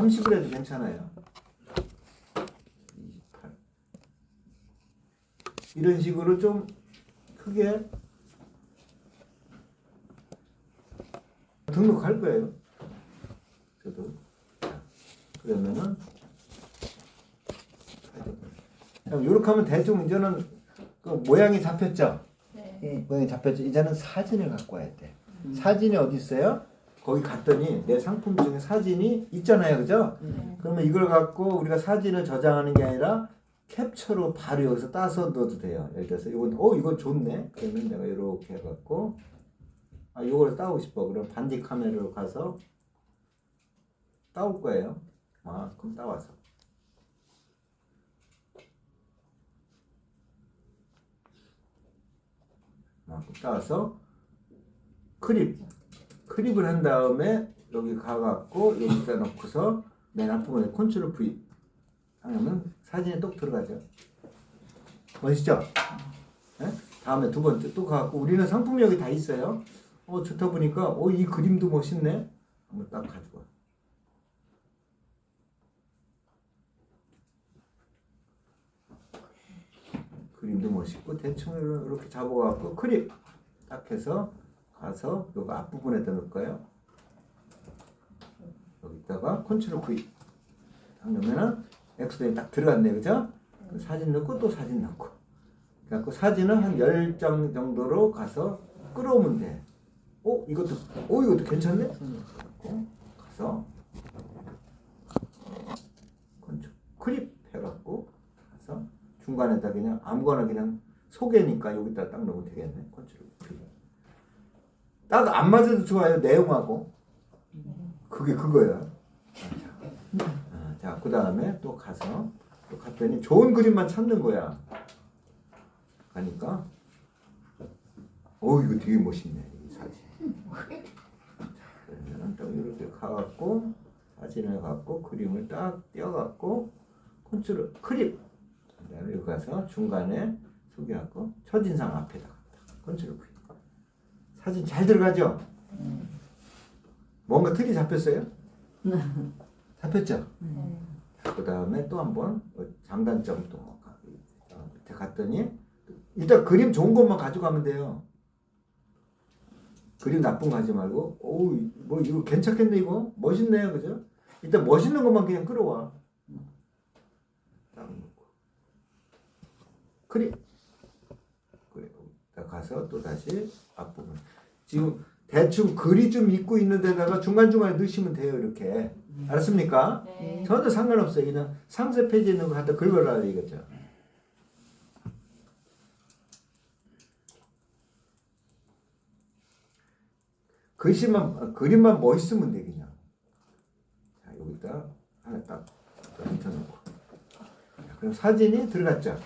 30을 해도 괜찮아요. 28. 이런 식으로 좀 크게 등록할 거예요. 저도. 자, 그러면은 이렇게 하면 대충 이제는 그 모양이 잡혔죠. 네. 이 모양이 잡혔죠. 이제는 사진을 갖고 와야 돼. 사진이 어디 있어요? 거기 갔더니 내 상품 중에 사진이 있잖아요, 그죠? 네. 그러면 이걸 갖고 우리가 사진을 저장하는 게 아니라 캡처로 바로 여기서 따서 넣어도 돼요. 예를 들어서 이건 어 이건 좋네. 그러면 내가 이렇게 해갖고 아 이걸 따고 싶어. 그럼 반디 카메라로 가서 따올 거예요. 아 그럼 따와서 아 따와서 크립 크립을 한 다음에 여기 가갖고 여기다 넣고서 맨 앞부분에 컨트롤 V 하면 사진에 똑 들어가죠. 멋있죠? 예? 다음에 두 번째 또 가갖고 우리는 여기 다 있어요. 어 좋다 보니까 어 이 그림도 멋있네. 한번 딱 가지고 와. 그림도 멋있고 대충 이렇게 잡아갖고 크립 딱 해서 가서 요거 앞부분에다 넣을 거예요. 여기다가 컨트롤 V 딱 넣으면은 엑스레이 딱 들어갔네 그죠? 그 사진 넣고 또 사진 넣고 그래갖고 사진은 한 10장 정도로 가서 끌어오면 돼. 어? 이것도 어 이것도 괜찮네? 그래갖고 가서 컨트롤 클립 해갖고 가서 중간에다 그냥 아무거나 그냥 소개니까 여기다 딱 넣으면 되겠네. 컨트롤 딱 안 맞아도 좋아요 내용하고 그게 그거야. 아, 자, 그 다음에 또 가서 또 갔더니 좋은 그림만 찾는 거야. 가니까 어 이거 되게 멋있네 이 사진. 자, 그러면 또 이렇게 가갖고 사진을 갖고 그림을 딱 떼어갖고 컨트롤 크립. 그다음에 여기 가서 중간에 소개하고 첫 인상 앞에다 컨트롤 V. 사진 잘 들어가죠? 뭔가 틀이 잡혔어요? 잡혔죠? 네. 그 다음에 또 한번 장단점 또 가- 어, 밑에 갔더니 일단 그림 좋은 것만 가져가면 돼요. 그림 나쁜 거 하지 말고 오우 뭐 이거 괜찮겠네 이거 멋있네요 그죠? 일단 멋있는 것만 그냥 끌어와. 그래 딱 가서 또 다시 앞부분 지금 대충 글이 좀 있고 있는 데다가 중간중간에 넣으시면 돼요 이렇게 알았습니까? 네. 전혀 상관없어요. 그냥 상세 페이지에 있는 거 갖다 긁어라 이거죠. 글씨만 아, 그림만 멋있으면 돼 그냥. 자 여기다 하나 딱 붙여놓고. 자, 그럼 사진이 들어갔죠.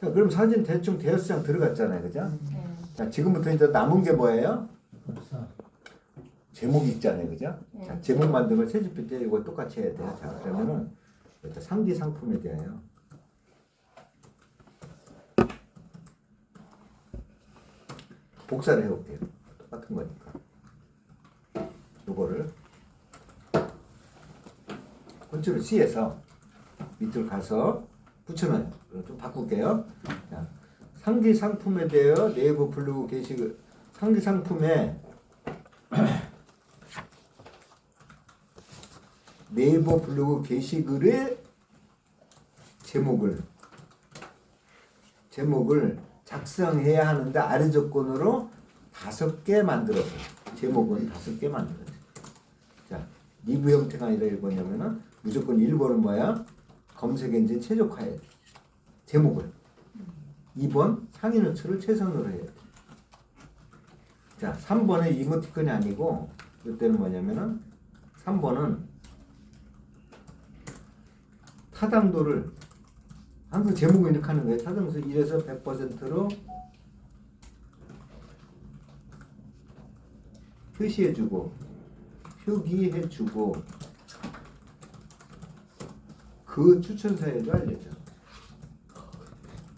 네. 자 그럼 사진 대충 대여섯 장 들어갔잖아요, 그죠? 네. 자 지금부터 이제 남은 게 뭐예요? 제목이 있잖아요, 그죠? 네. 자, 제목 만든 걸 채집할 때 이거 똑같이 해야 돼요. 자, 그러면은 일단 상디 상품에 대하여 복사를 해볼게요. 똑같은 거니까. 요거를 컨트롤 C에서 밑으로 가서 그럼 좀 바꿀게요. 자, 상기 상품에 대하여 네이버 블로그 게시글 상기 상품에 네이버 블로그 게시글의 제목을 제목을 작성해야 하는데 아래 조건으로 다섯 개 만들어서 제목은 다섯 개 만들어서 자 리뷰 형태가 아니라 뭐냐면은 무조건 1번은 뭐야 검색 엔진 최적화해야 돼 제목을. 2번 상위 노출을 최선으로 해야 돼 자 3번은 이모티콘이 아니고 이때는 뭐냐면은 3번은 타당도를 항상 제목을 이렇게 하는 거예요. 타당도 1에서 100%로 표시해주고 표기해주고 그 추천사에도 알려줘.